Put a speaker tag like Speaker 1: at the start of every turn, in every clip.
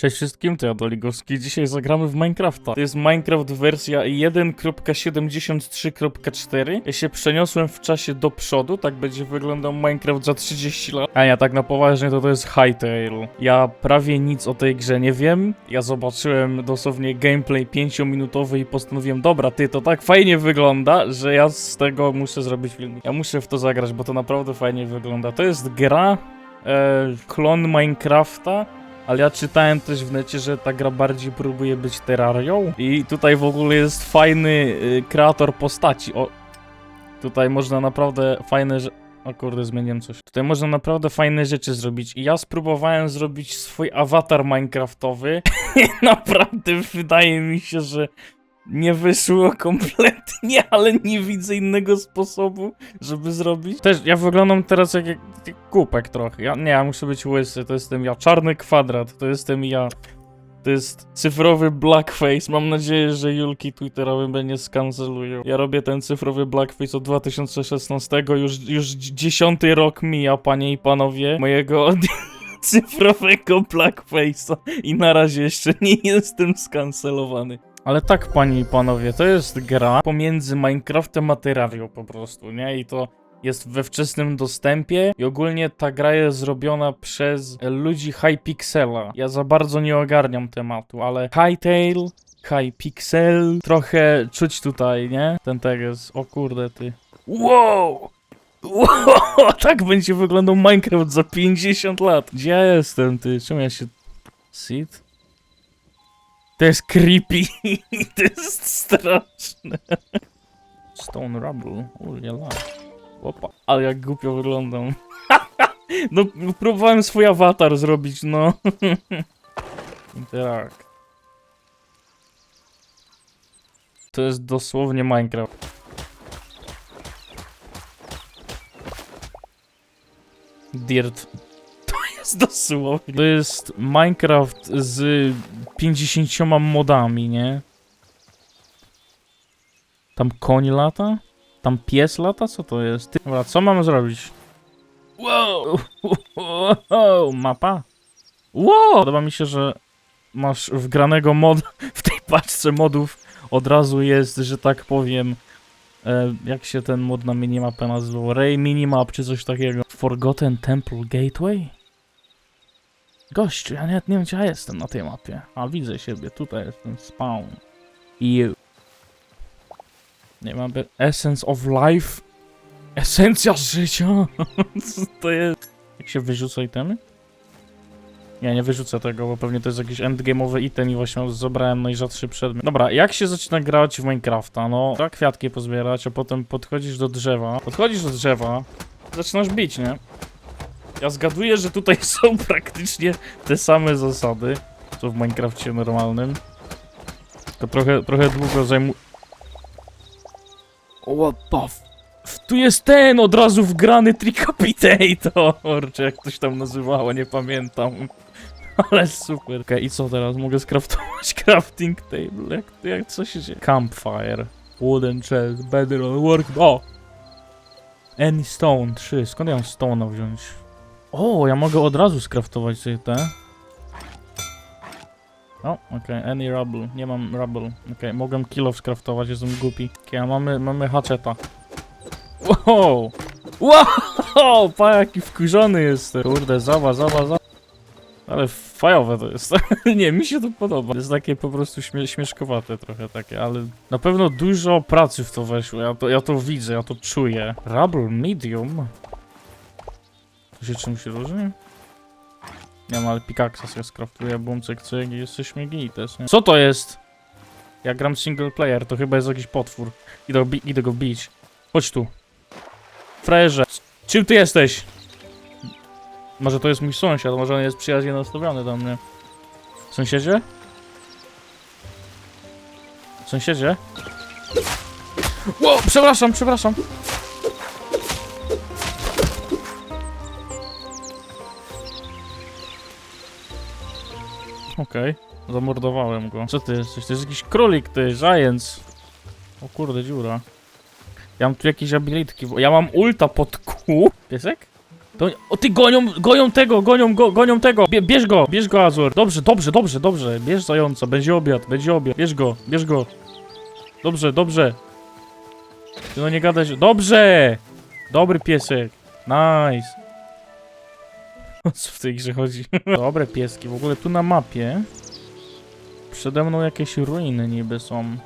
Speaker 1: Cześć wszystkim, to ja Doligowski. Dzisiaj zagramy w Minecrafta. To jest Minecraft wersja 1.73.4. Ja się przeniosłem w czasie do przodu, tak będzie wyglądał Minecraft za 30 lat. A ja tak na poważnie to to jest Hytale. Ja prawie nic o tej grze nie wiem. Ja zobaczyłem dosłownie gameplay 5-minutowy i postanowiłem, dobra, ty, to tak fajnie wygląda, że ja z tego muszę zrobić film. Ja muszę w to zagrać, bo to naprawdę fajnie wygląda. To jest gra, e, klon Minecrafta, ale ja czytałem też w necie, że ta gra bardziej próbuje być terrarią. I tutaj w ogóle jest fajny y, kreator postaci. O, tutaj można naprawdę fajne rzeczy. O kurde, zmieniłem coś. Tutaj można naprawdę fajne rzeczy zrobić. I ja spróbowałem zrobić swój awatar Minecraftowy. naprawdę wydaje mi się, że nie wyszło kompletnie, ale nie widzę innego sposobu, żeby zrobić. Też ja wyglądam teraz jak, jak, jak kupek trochę. Ja, nie, ja muszę być łysy, to jestem ja. Czarny kwadrat, to jestem ja. To jest cyfrowy blackface. Mam nadzieję, że Julki Twitterowe mnie nie skancelują. Ja robię ten cyfrowy blackface od 2016. Już, już dziesiąty rok mija, panie i panowie, mojego cyfrowego blackface'a. I na razie jeszcze nie jestem skancelowany. Ale tak, panie i panowie, to jest gra pomiędzy Minecraftem a Terrarią po prostu, nie? I to jest we wczesnym dostępie i ogólnie ta gra jest zrobiona przez ludzi Hypixela. Ja za bardzo nie ogarniam tematu, ale Hytale, Hypixel, trochę czuć tutaj, nie? Ten teges, o kurde ty. Wow! Wow! Tak będzie wyglądał Minecraft za 50 lat. Gdzie ja jestem, ty? Czemu ja się... Seed? To jest creepy. to jest straszne. Stone Rubble. Ujela. Opa. Ale jak głupio wyglądam. no, próbowałem swój awatar zrobić, no. Interakt. To jest dosłownie Minecraft. Dirt. To jest dosłownie. To jest Minecraft z 50 modami, nie? Tam koń lata? Tam pies lata? Co to jest? Ty... Dobra, co mamy zrobić? Wow! wow! Mapa? Wow! Podoba mi się, że masz wgranego mod w tej paczce modów od razu jest, że tak powiem e, jak się ten mod na minimapę nazywał? Ray Minimap czy coś takiego. Forgotten Temple Gateway? Gościu, ja nawet nie wiem gdzie ja jestem na tej mapie. A widzę siebie, tutaj jest ten spawn. I... Nie mam... Essence of Life? Esencja życia? Co to jest? Jak się wyrzuca itemy? Nie, nie wyrzucę tego, bo pewnie to jest jakiś endgame'owy item i właśnie zebrałem najrzadszy przedmiot. Dobra, jak się zaczyna grać w Minecrafta? No, trzeba kwiatki pozbierać, a potem podchodzisz do drzewa. Podchodzisz do drzewa, zaczynasz bić, nie? Ja zgaduję, że tutaj są praktycznie te same zasady, co w Minecrafcie normalnym. To trochę, trochę długo zajmuje... What the f... Tu jest ten od razu wgrany Tricapitator, czy jak ktoś tam nazywało, nie pamiętam. Ale super. Okej, i co teraz? Mogę skraftować crafting table. Jak, jak co się dzieje? Campfire. Wooden chest, bedrock, work... O! Any stone, 3. Skąd ja mam stone'a wziąć? O, ja mogę od razu skraftować sobie te. O, okej, any rubble. Nie mam rubble. Okej, mogłem kilo skraftować, jestem głupi. Okej, a mamy, mamy hatcheta. Wow! Wow! Pa, jaki wkurzony jest. Kurde, zawa, zawa, zawa. Ale fajowe to jest. nie, mi się to podoba. Jest takie po prostu śmie śmieszkowate trochę takie, ale na pewno dużo pracy w to weszło. Ja to, ja to widzę, ja to czuję. Rubble medium? To się czymś różni? Wiem, ale pikaksa sobie skraftuję, bum, cyk, i jesteśmy gites, nie? Co to jest? Ja gram single player, to chyba jest jakiś potwór. Idę, bi- idę go bić. Chodź tu. Frajerze. Czym ty jesteś? Może to jest mój sąsiad, może on jest przyjaźnie nastawiony do mnie. Sąsiedzie? Sąsiedzie? Ło, przepraszam, przepraszam. Okej, zamordowałem go. Co ty jesteś? To jest jakiś królik, ty, giants. O kurde, dziura. Ja mam tu jakieś abilitki. Ja mam ulta pod Q. Piesek? To, o ty gonią, gonią tego, gonią go, gonią tego. Bie, bierz go, bierz go Azur. Dobrze, dobrze, dobrze, dobrze. Bierz zająca, będzie obiad, będzie obiad. Bierz go, bierz go. Dobrze, dobrze. Ty no nie gadaj. Dobrze! Dobry piesek. Nice. O co w tej grze chodzi? Dobre pieski. W ogóle tu na mapie przede mną jakieś ruiny niby są.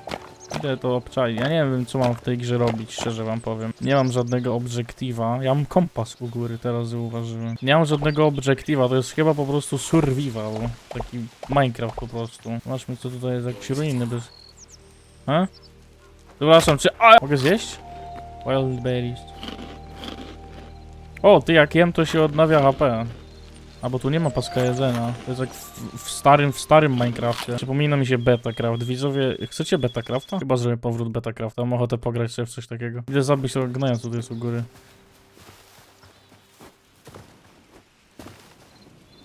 Speaker 1: Idę to obczaić. Ja nie wiem, co mam w tej grze robić, szczerze wam powiem. Nie mam żadnego obiektywa. Ja mam kompas u góry, teraz zauważyłem. Nie mam żadnego obiektywa, to jest chyba po prostu survival. Taki Minecraft po prostu. Zobaczmy, co tutaj jest, jakieś ruiny bez... A? Przepraszam, czy... A! Mogę zjeść? Wild berries. O, ty jak jem, to się odnawia HP. A bo tu nie ma paska jedzenia. To jest jak w, w starym, w starym Minecrafcie. Przypomina mi się Betacraft. Widzowie, chcecie Betacrafta? Chyba zrobię powrót Betacrafta. Mam ochotę pograć sobie w coś takiego. Idę zabić tego gnoja, co tu jest u góry.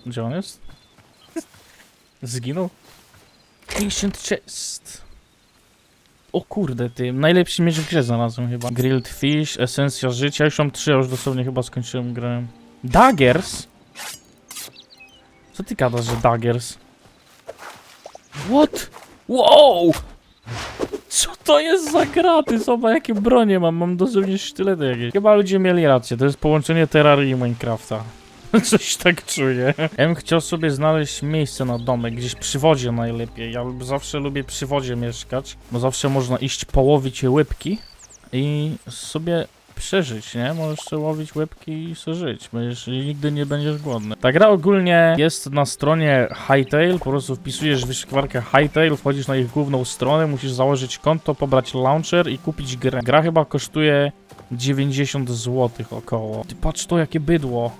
Speaker 1: Gdzie on jest? Zginął? Ancient Chest. O kurde, ty. Najlepszy miecz w grze znalazłem chyba. Grilled Fish, Esencja Życia. Już mam trzy, a już dosłownie chyba skończyłem grę. Daggers? Co ty gadasz, że daggers? What? Wow! Co to jest za graty? Zobacz, jakie bronie mam. Mam dosłownie sztylety jakieś. Chyba ludzie mieli rację. To jest połączenie Terrarii i Minecrafta. Coś tak czuję. Ja bym chciał sobie znaleźć miejsce na domek, gdzieś przy wodzie najlepiej. Ja zawsze lubię przy wodzie mieszkać, bo zawsze można iść połowić łybki i sobie przeżyć, nie? Możesz sobie łowić łebki i sobie żyć, jeżeli nigdy nie będziesz głodny. Ta gra ogólnie jest na stronie Hightail, po prostu wpisujesz wyszukiwarkę Hightail, wchodzisz na ich główną stronę, musisz założyć konto, pobrać launcher i kupić grę. Gra chyba kosztuje 90 zł około. Ty patrz to jakie bydło.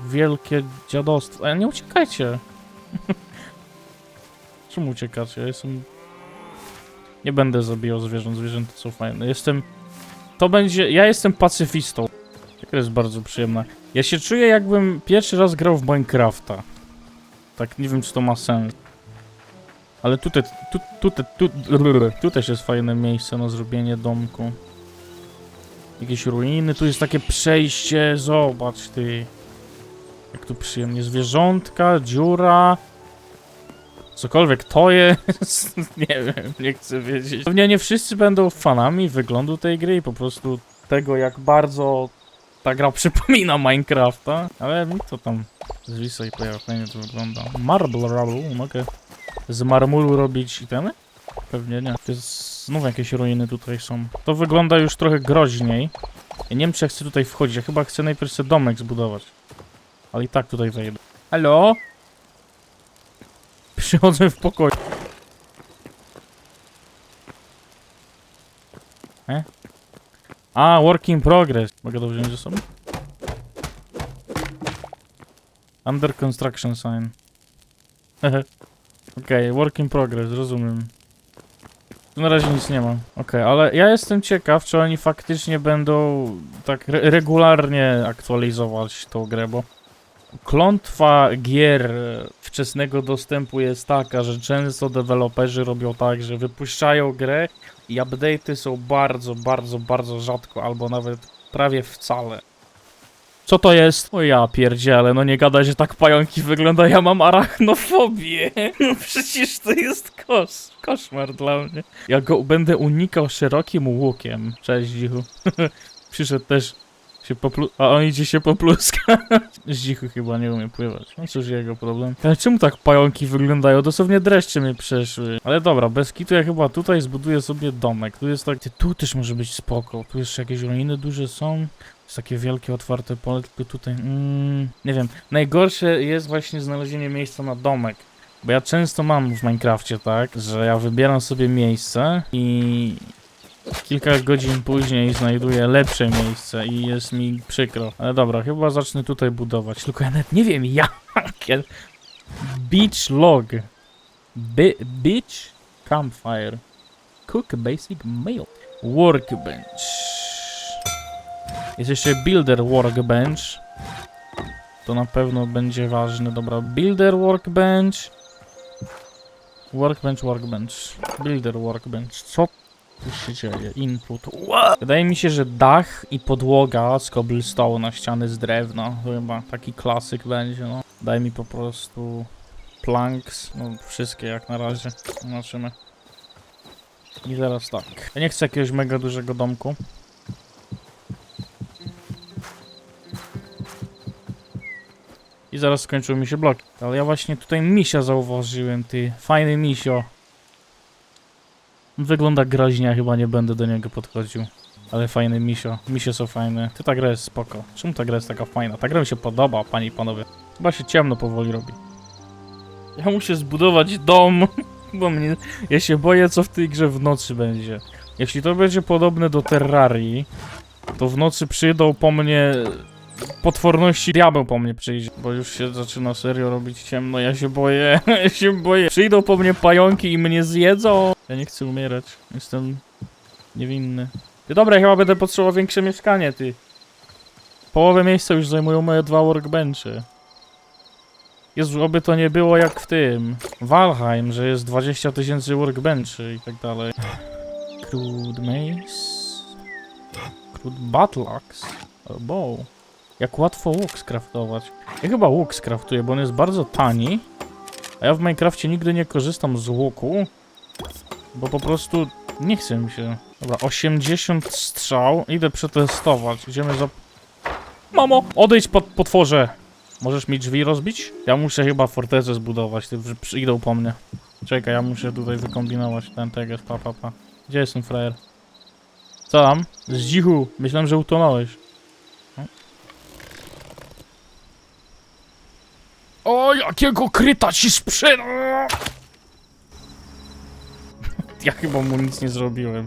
Speaker 1: Wielkie dziadostwo. Ale nie uciekajcie. Czemu uciekacie? Ja jestem... Nie będę zabijał zwierząt, zwierzęta są fajne. Jestem... To będzie... Ja jestem pacyfistą. To jest bardzo przyjemne. Ja się czuję jakbym pierwszy raz grał w Minecrafta. Tak, nie wiem czy to ma sens. Ale tutaj, tu, tutaj, tu, tu jest fajne miejsce na zrobienie domku. Jakieś ruiny, tu jest takie przejście, zobacz ty. Jak tu przyjemnie, zwierzątka, dziura. Cokolwiek to jest, nie wiem, nie chcę wiedzieć. Pewnie nie wszyscy będą fanami wyglądu tej gry i po prostu tego, jak bardzo ta gra przypomina Minecrafta. Ale to tam zwisa i pojawia, fajnie to wygląda. Marble Rubble, mogę z marmuru robić itemy? Pewnie nie. To jest, znów jakieś ruiny tutaj są. To wygląda już trochę groźniej. Ja nie wiem, czy ja chcę tutaj wchodzić. Ja chyba chcę najpierw sobie domek zbudować. Ale i tak tutaj wejdę. Halo? Przychodzę w pokoju. E? A, work in progress. Mogę to wziąć ze sobą? Under construction sign. Okej, work in progress, rozumiem. Na razie nic nie ma. Okej, ale ja jestem ciekaw, czy oni faktycznie będą tak re regularnie aktualizować tą grę, bo klątwa gier wczesnego dostępu jest taka, że często deweloperzy robią tak, że wypuszczają grę i update'y są bardzo, bardzo, bardzo rzadko, albo nawet prawie wcale. Co to jest? O ja pierdziele, no nie gadaj, że tak pająki wygląda, ja mam arachnofobię. No przecież to jest kosz, koszmar dla mnie. Ja go będę unikał szerokim łukiem. Cześć, dzichu. Przyszedł też się poplu... A on idzie się popluska. Zdzichu chyba nie umie pływać. No cóż jego problem. Ale czemu tak pająki wyglądają? Dosłownie dreszcze mnie przeszły. Ale dobra, bez kitu ja chyba tutaj zbuduję sobie domek. Tu jest tak... Tu też może być spoko. Tu jeszcze jakieś ruiny duże są. Jest takie wielkie, otwarte pole, tylko tutaj... Mm, nie wiem. Najgorsze jest właśnie znalezienie miejsca na domek. Bo ja często mam w Minecrafcie tak, że ja wybieram sobie miejsce i kilka godzin później znajduję lepsze miejsce i jest mi przykro. Ale dobra, chyba zacznę tutaj budować. Tylko ja nawet nie wiem jakie. Beach log. Bi beach campfire. Cook basic meal. Workbench. Jest jeszcze builder workbench. To na pewno będzie ważne. Dobra, builder workbench. Workbench, workbench. Builder workbench. Co Co się dzieje? Input. Wydaje mi się, że dach i podłoga z na ściany z drewna. To Chyba taki klasyk będzie, no. Daj mi po prostu planks. No, wszystkie jak na razie. Zobaczymy. I teraz tak. Ja nie chcę jakiegoś mega dużego domku. I zaraz skończyły mi się bloki. Ale ja właśnie tutaj misia zauważyłem, ty. Fajny misio. Wygląda groźnie, chyba nie będę do niego podchodził. Ale fajny misio. Misie są fajne. Ty ta gra jest spoko. Czemu ta gra jest taka fajna? Ta gra mi się podoba, panie i panowie. Chyba się ciemno powoli robi. Ja muszę zbudować dom, bo mnie... Ja się boję, co w tej grze w nocy będzie. Jeśli to będzie podobne do Terrarii, to w nocy przyjdą po mnie potworności diabeł po mnie przyjdzie, bo już się zaczyna serio robić ciemno, ja się boję, ja się boję. Przyjdą po mnie pająki i mnie zjedzą. Ja nie chcę umierać, jestem niewinny. Ty dobra, ja chyba będę potrzebował większe mieszkanie, ty. Połowę miejsca już zajmują moje dwa workbenchy. Jezu, oby to nie było jak w tym Valheim, że jest 20 tysięcy workbenchy i tak dalej. Crude mace. Crude battle axe. Bow. Jak łatwo łuk skraftować. Ja chyba łuk skraftuję, bo on jest bardzo tani. A ja w Minecrafcie nigdy nie korzystam z łuku. Bo po prostu nie chce mi się. Dobra, 80 strzał. Idę przetestować. Idziemy za... Mamo! Odejdź pod potworze! Możesz mi drzwi rozbić? Ja muszę chyba fortecę zbudować. Ty przy- przyjdą po mnie. Czekaj, ja muszę tutaj wykombinować ten teges. Pa, pa, pa. Gdzie jest ten frajer? Co tam? Z dzichu. Myślałem, że utonąłeś. O, jakiego kryta ci sprzeda! Ja chyba mu nic nie zrobiłem.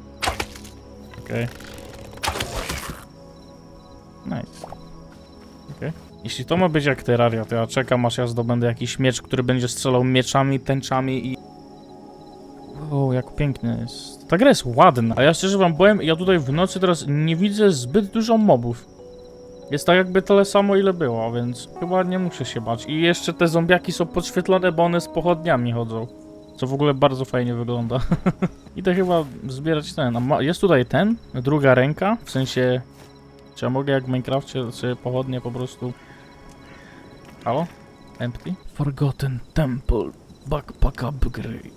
Speaker 1: Okej. Nice. Okej. Jeśli to ma być jak Terraria, to ja czekam aż ja zdobędę jakiś miecz, który będzie strzelał mieczami, tęczami i... O, jak pięknie jest. Ta gra jest ładna, a ja szczerze wam powiem, ja tutaj w nocy teraz nie widzę zbyt dużo mobów. Jest tak jakby tyle samo ile było, więc chyba nie muszę się bać. I jeszcze te zombiaki są podświetlone, bo one z pochodniami chodzą. Co w ogóle bardzo fajnie wygląda. Idę chyba zbierać ten. Jest tutaj ten, druga ręka, w sensie... Czy ja mogę jak w Minecrafcie sobie pochodnie po prostu... Halo? Empty? Forgotten Temple Backpack Upgrade.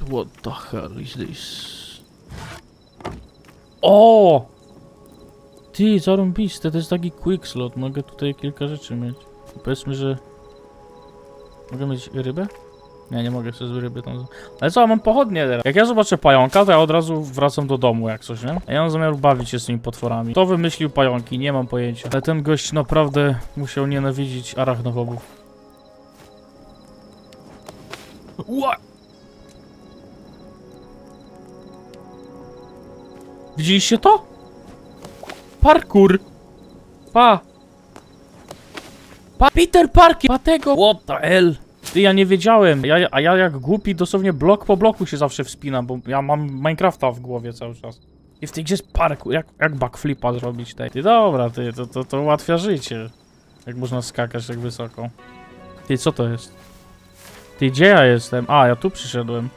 Speaker 1: What the hell is this? O! Ty, zarąbiste, to jest taki quick slot. Mogę tutaj kilka rzeczy mieć. Powiedzmy, że... Mogę mieć rybę? Nie, nie mogę sobie z ryby tam... Ale co, mam pochodnie teraz. Jak ja zobaczę pająka, to ja od razu wracam do domu jak coś, nie? A ja mam zamiar bawić się z tymi potworami. Kto wymyślił pająki? Nie mam pojęcia. Ale ten gość naprawdę musiał nienawidzić arachnofobów. Ła! Widzieliście to? Parkour! Pa! Pa Peter Parker! Pa tego! What the hell? Ty, ja nie wiedziałem. Ja, a ja jak głupi dosłownie blok po bloku się zawsze wspinam, bo ja mam Minecrafta w głowie cały czas. I w tej grze jest parkour. Jak, jak backflipa zrobić tej? Ty, dobra, ty, to, to, to ułatwia życie. Jak można skakać tak wysoko. Ty, co to jest? Ty, gdzie ja jestem? A, ja tu przyszedłem.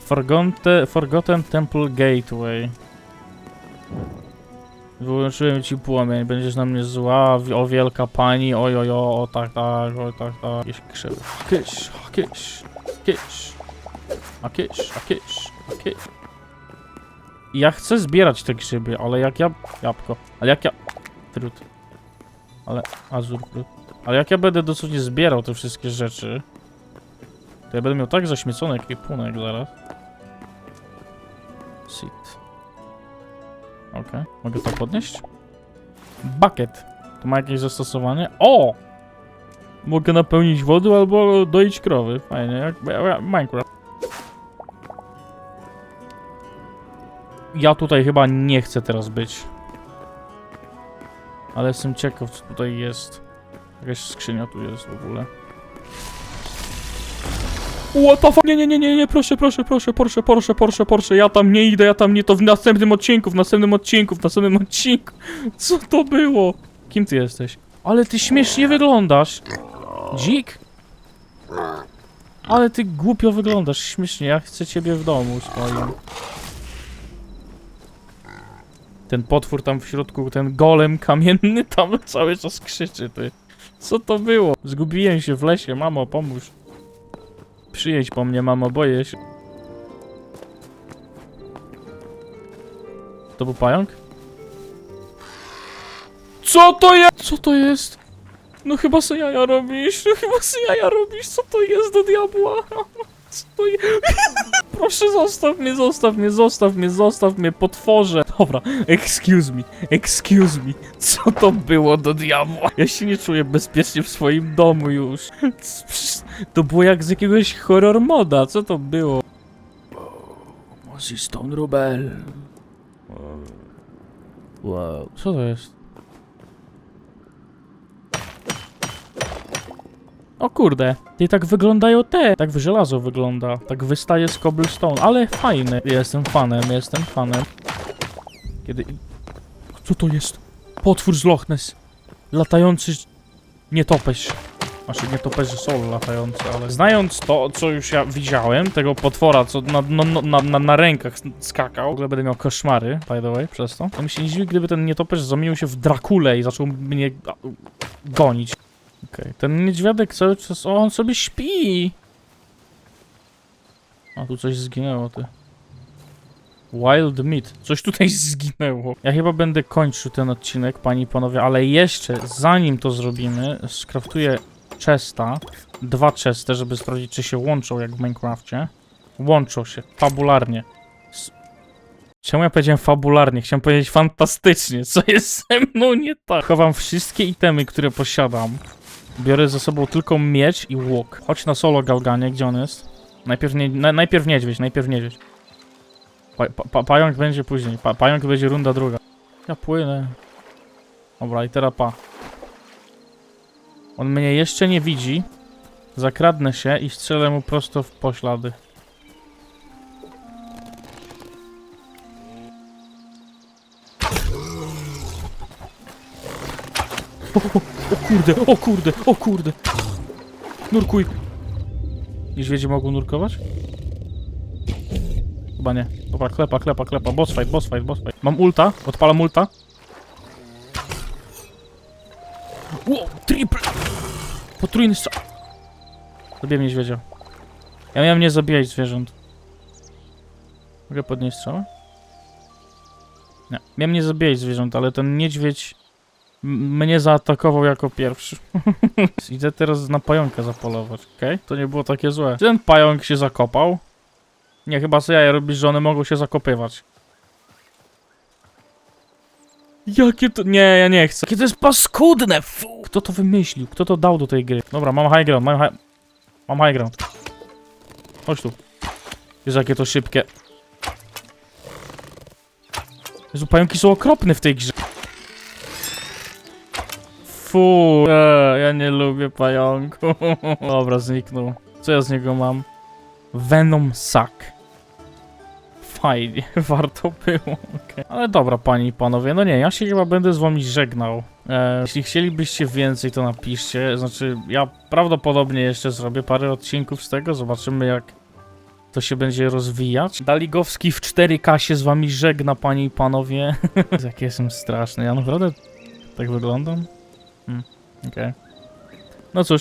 Speaker 1: Forgotten, Forgotten Temple Gateway. Wyłączyłem ci płomień, będziesz na mnie zła, o wielka pani, oj, oj, o, tak, tak, o tak, tak. Jakieś krzywy. Kysz, kysz, kysz, a kysz, a kysz, a Ja chcę zbierać te grzyby, ale jak ja... Jabłko. Ale jak ja... Trud. Ale... Azur, trud. Ale jak ja będę dosłownie zbierał te wszystkie rzeczy, to ja będę miał tak zaśmiecony ekwipunek zaraz. Sit. Okej, mogę to podnieść? Bucket. To ma jakieś zastosowanie? O! Mogę napełnić wodą albo doić krowy. Fajnie, jak Minecraft. Ja tutaj chyba nie chcę teraz być. Ale jestem ciekaw, co tutaj jest. Jakaś skrzynia tu jest w ogóle. What the fuck? Nie, nie, nie, nie, nie, proszę, proszę, proszę, Porsche, Porsche, Porsche, Porsche, ja tam nie idę, ja tam nie, to w następnym odcinku, w następnym odcinku, w następnym odcinku. Co to było? Kim ty jesteś? Ale ty śmiesznie wyglądasz. Dzik? Ale ty głupio wyglądasz, śmiesznie, ja chcę ciebie w domu swoim. Ten potwór tam w środku, ten golem kamienny tam cały czas krzyczy, ty. Co to było? Zgubiłem się w lesie, mamo, pomóż. Przyjedź po mnie, mamo, boję się. To był pająk? Co to jest? Co to jest? No chyba se jaja robisz, no chyba se jaja robisz, co to jest do diabła? Co to jest? Proszę zostaw mnie, zostaw mnie, zostaw mnie, zostaw mnie, potworze. Dobra, excuse me, excuse me. Co to było do diabła? Ja się nie czuję bezpiecznie w swoim domu już. To było jak z jakiegoś horror moda, co to było? Mossy Stone Rubel. Wow, co to jest? O kurde, i tak wyglądają te. Tak w żelazo wygląda. Tak wystaje z cobblestone, ale fajny. Jestem fanem, jestem fanem. Kiedy... Co to jest? Potwór z Loch Ness. Latający nietoperz. Znaczy nietoperze są latające, ale... Znając to, co już ja widziałem, tego potwora, co na, no, no, na, na, na rękach skakał, w ogóle będę miał koszmary, by the way, przez to, to mi się nie dziwi, gdyby ten nietoperz zamienił się w Drakulę i zaczął mnie gonić. Okej, ten niedźwiadek cały czas... O, on sobie śpi! A, tu coś zginęło, ty. Wild meat. Coś tutaj zginęło. Ja chyba będę kończył ten odcinek, panie i panowie, ale jeszcze, zanim to zrobimy, skraftuję chesta. Dwa chesty, żeby sprawdzić, czy się łączą, jak w Minecrafcie. Łączą się, fabularnie. S Czemu ja powiedziałem fabularnie? Chciałem powiedzieć fantastycznie. Co jest ze mną nie tak? Chowam wszystkie itemy, które posiadam. Biorę ze sobą tylko miecz i łuk. Chodź na solo gałganie, gdzie on jest? Najpierw, nie, na, najpierw niedźwiedź, najpierw niedźwiedź. Pa, pa, pa, pająk będzie później, pa, pająk będzie runda druga. Ja płynę. Dobra, i teraz pa. On mnie jeszcze nie widzi. Zakradnę się i strzelę mu prosto w poślady. O kurde, o kurde, o kurde. Nurkuj. Niedźwiedzie mogą nurkować? Chyba nie. Dobra, klepa, klepa, klepa. Boss fight, boss fight, boss fight. Mam ulta, odpalam ulta. Ło, triple! Potrójny strzał. Zabiłem niedźwiedzia. Ja miałem nie zabijać zwierząt. Mogę podnieść strzałę? Nie. Miałem nie zabijać zwierząt, ale ten niedźwiedź mnie zaatakował jako pierwszy. Idę teraz na pająka zapolować, okej? To nie było takie złe. Ten pająk się zakopał? Nie, chyba sobie ja robisz, że one mogą się zakopywać. Jakie to... Nie, ja nie chcę. Jakie to jest paskudne, fu! Kto to wymyślił? Kto to dał do tej gry? Dobra, mam high ground, mam high... Mam high ground. Chodź tu. Jezu, jakie to szybkie. Jezu, pająki są okropne w tej grze. Fu, e, ja nie lubię pająku. Dobra, zniknął. Co ja z niego mam? Venom Sack. Fajnie, warto było. okej. Ale dobra, panie i panowie, no nie, ja się chyba będę z wami żegnał. E, jeśli chcielibyście więcej, to napiszcie. Znaczy, ja prawdopodobnie jeszcze zrobię parę odcinków z tego, zobaczymy jak to się będzie rozwijać. Daligowski w 4K się z wami żegna, panie i panowie. Jak jestem straszny, ja naprawdę tak wyglądam? Hmm, okej. No cóż,